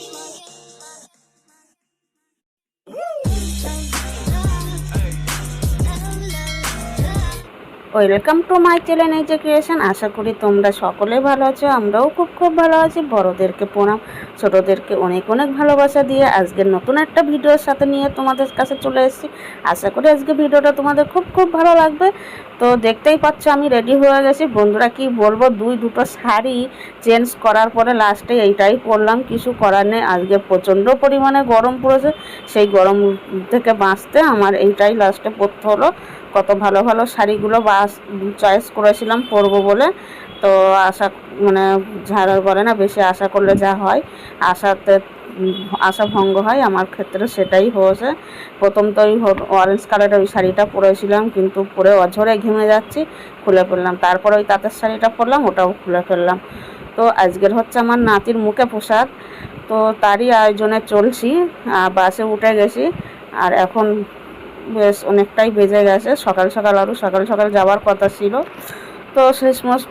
Money. Welcome to my channel J creation. আশা করি তোমরা সকলে ভালো আছো, আমরাও খুব খুব ভালো আছি। বড়োদেরকে প্রণাম, ছোটোদেরকে অনেক অনেক ভালোবাসা দিয়ে আজকের নতুন একটা ভিডিওর সাথে নিয়ে তোমাদের কাছে চলে এসেছি। আশা করি আজকে ভিডিওটা তোমাদের খুব খুব ভালো লাগবে। তো দেখতেই পাচ্ছ আমি রেডি হয়ে গেছি। বন্ধুরা, কি বলব, দুই দুটো শাড়ি চেঞ্জ করার পরে লাস্টে এইটাই পরলাম। কিছু করার নেই। আজকে প্রচণ্ড পরিমাণে গরম পড়েছে। সেই গরম থেকে বাঁচতে আমার এইটাই লাস্টে পরতে হলো। কত ভালো ভালো শাড়িগুলো বাস চয়েস করেছিলাম পরবো বলে। তো আশা মানে ঝাড় বলে না বেশি আশা করলে যা হয়, আশাতে, আশা ভঙ্গ হয়, আমার ক্ষেত্রে সেটাই হয়েছে। প্রথম তো ওই অরেঞ্জ কালারের ওই শাড়িটা পরেছিলাম, কিন্তু পরে অঝরে ঘেমে যাচ্ছি, খুলে ফেললাম। তারপর ওই তাঁতের শাড়িটা পরলাম, ওটাও খুলে ফেললাম। তো আজকের হচ্ছে আমার নাতির মুখে প্রসাদ। তো তারই আয়োজনে চলছি বাসে উঠে গেছি, আর এখন বেশ অনেকটাই বেজে গেছে। সকাল সকাল আরও সকাল সকাল যাওয়ার কথা ছিল। তো শেষমাস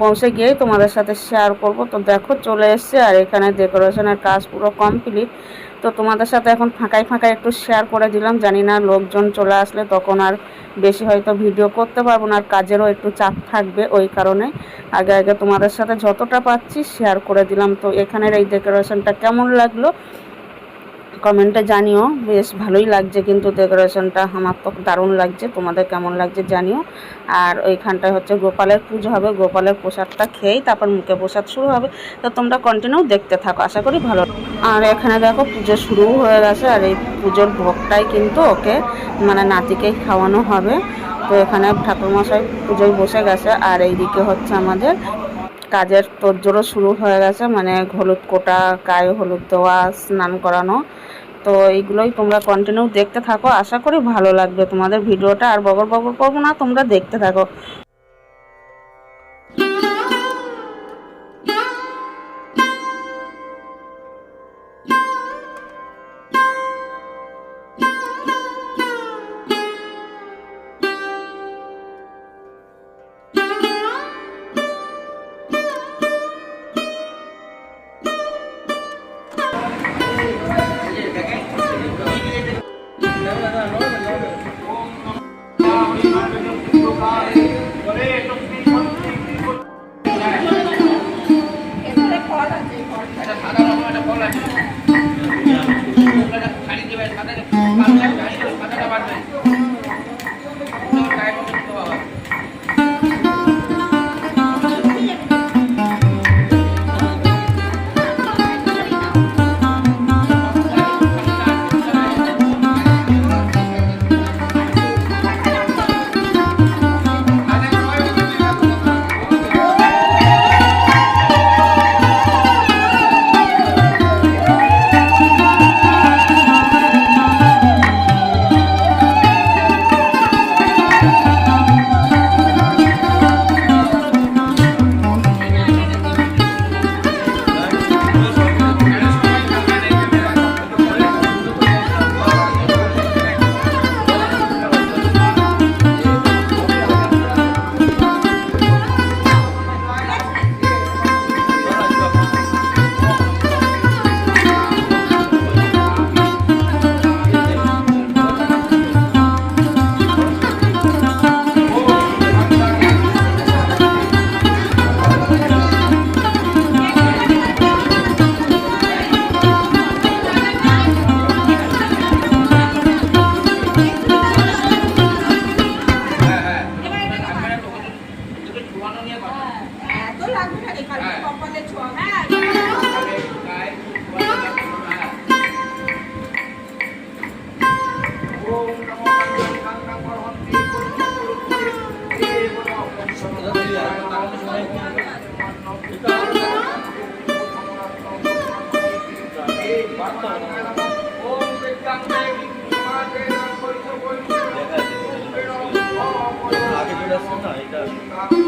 পৌঁছে গিয়েই তোমাদের সাথে শেয়ার করব। তো দেখো চলে এসছে আর এখানে ডেকোরেশনের কাজ পুরো কমপ্লিট তো তোমাদের সাথে এখন ফাঁকায় ফাঁকায় একটু শেয়ার করে দিলাম। জানি না লোকজন চলে আসলে তখন আর বেশি হয়তো ভিডিও করতে পারব না, আর কাজেরও একটু চাপ থাকবে ওই কারণে। আগে আগে তোমাদের সাথে যতটা পাচ্ছি শেয়ার করে দিলাম। তো এখানের এই ডেকোরেশনটা কেমন লাগল? কমেন্টে জানিও। বেশ ভালোই লাগছে কিন্তু ডেকোরেশনটা। আমার তো দারুণ লাগছে। তোমাদের কেমন লাগছে জানিও। আর ওইখানটায় হচ্ছে গোপালের পুজো হবে। গোপালের প্রসাদটা খেয়েই তারপর মুখে প্রসাদ শুরু হবে। তো তোমরা কন্টিনিউ দেখতে থাকো। আশা করি ভালো আর এখানে দেখো পুজো শুরু হয়ে গেছে। আর এই পুজোর ভোগটাই কিন্তু ওকে মানে নাতিকেই খাওয়ানো হবে। তো এখানে ঠাকুরমশাই পুজোয় বসে গেছে। আর এইদিকে হচ্ছে আমাদের কাজের তোড়জোড়ও শুরু হয়ে গেছে মানে হলুদ কোটা, গায়ে হলুদ দেওয়া, স্নান করানো। তো এইগুলোই তোমরা কন্টিনিউ দেখতে থাকো। আশা করি ভালো লাগবে তোমাদের ভিডিওটা। আর বগর বগর করব না, তোমরা দেখতে থাকো। আসছে না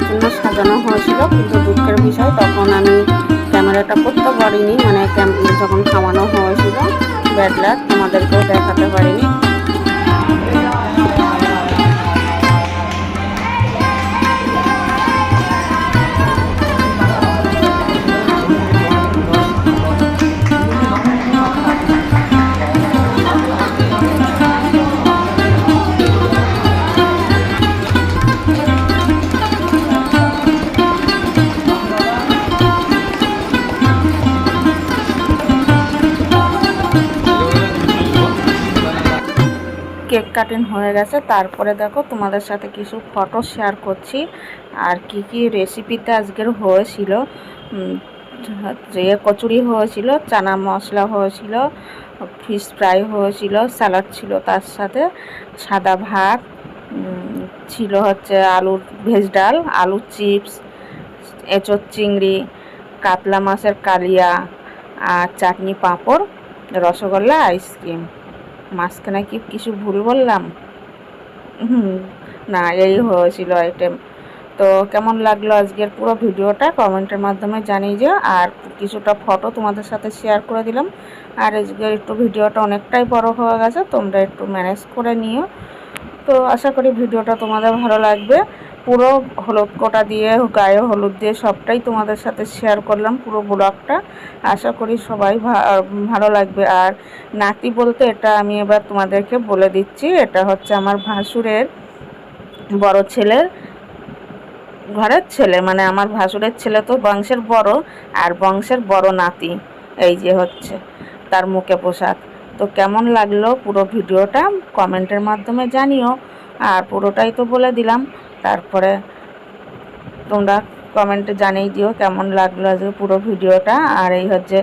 খাওয়ানোর জন্য সাজানো হয়েছিল, কিন্তু দুঃখের বিষয়, তখন আমি ক্যামেরাটা করতে পারিনি মানে যখন খাওয়ানো হয়েছিল, ব্যাড আমাদেরকেও তোমাদেরকেও দেখাতে পারিনি। কাটিং হয়ে গেছে। তারপরে দেখো তোমাদের সাথে কিছু ফটো শেয়ার করছি। আর কি কি রেসিপিতে আজকের হয়েছিল। যে কচুরি হয়েছিল, চানা মশলা হয়েছিল ফিশ ফ্রাই হয়েছিল স্যালাড ছিল তার সাথে। সাদা ভাত ছিল হচ্ছে আলুর ভেজ ডাল আলুর চিপস এঁচোর চিংড়ি, কাতলা মাছের কালিয়া, আর চাটনি পাঁপড়, রসগোল্লা আইসক্রিম মাঝখানে কি কিছু ভুল বললাম? না, এই হয়েছিল আইটেম তো কেমন লাগল আজকের পুরো ভিডিওটা? কমেন্টের মাধ্যমে জানিয়ে দিও আর কিছুটা ফটো তোমাদের সাথে শেয়ার করে দিলাম। আর আজকের একটু ভিডিওটা অনেকটাই বড় হয়ে গেছে, তোমরা একটু ম্যানেজ করে নিও। তো আশা করি ভিডিওটা তোমাদের ভালো লাগবে। পুরো হলুদ কোটা দিয়ে, গায়ে হলুদ দিয়ে সবটাই তোমাদের সাথে শেয়ার করলাম পুরো ব্লগটা আশা করি সবাই ভালো লাগবে। আর নাতি বলতে এটা আমি এবার তোমাদেরকে বলে দিচ্ছি, এটা হচ্ছে আমার ভাসুরের বড় ছেলের ঘরের ছেলে। মানে আমার ভাসুরের ছেলে তো বংশের বড়, আর বংশের বড় নাতি। এই যে হচ্ছে তার মুখে পোশাক। তো কেমন লাগল পুরো ভিডিওটা? কমেন্টের মাধ্যমে জানিও। আর পুরোটাই তো বলে দিলাম। তারপরে তোমরা কমেন্টে জানিয়ে দিও কেমন লাগল আজকে পুরো ভিডিওটা। আর এই হচ্ছে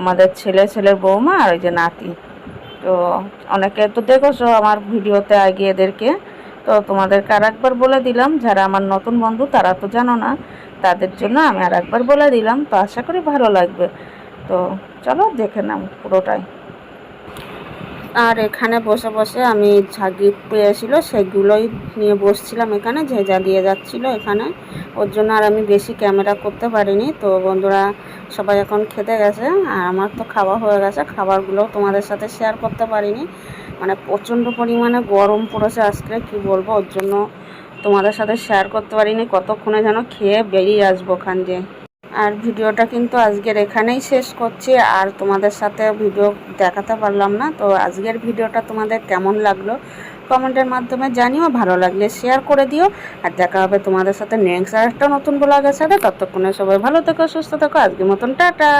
আমাদের ছেলে, ছেলের বৌমা আর ওই যে নাতি। তো অনেকে তো দেখোছো আমার ভিডিওতে আগে এদেরকে। তো তোমাদেরকে আর একবার বলে দিলাম, যারা আমার নতুন বন্ধু তারা তো জানো না, তাদের জন্য আমি আর একবার বলে দিলাম। তো আশা করি ভালো লাগবে। তো চলো দেখে নাও পুরোটাই। আর এখানে বসে বসে আমি গিফট পেয়েছিল সেগুলোই নিয়ে বসছিলাম এখানে, যে যা দিয়ে যাচ্ছিল এখানে। ওর জন্য আর আমি বেশি ক্যামেরা করতে পারিনি। তো বন্ধুরা সবাই এখন খেতে গেছে, আর আমার তো খাওয়া হয়ে গেছে, খাবারগুলোও তোমাদের সাথে শেয়ার করতে পারিনি। মানে প্রচণ্ড পরিমাণে গরম পড়েছে আজকে, কি বলব? ওর জন্য তোমাদের সাথে শেয়ার করতে পারিনি, কতক্ষণে যেন খেয়ে বেরিয়ে আসব ওখান দিয়ে। আর ভিডিওটা কিন্তু আজকের এখানেই শেষ করছি, আর তোমাদের সাথে ভিডিও দেখাতে পারলাম না। তো আজকের ভিডিওটা তোমাদের কেমন লাগল কমেন্টের মাধ্যমে জানিও, ভালো লাগলে শেয়ার করে দিও। আর দেখা হবে তোমাদের সাথে নেক্সট আর একটা নতুন ব্লগের সাথে। ততক্ষণে সবাই ভালো থেকো, সুস্থ থেকো। আজকের মতন টাটা।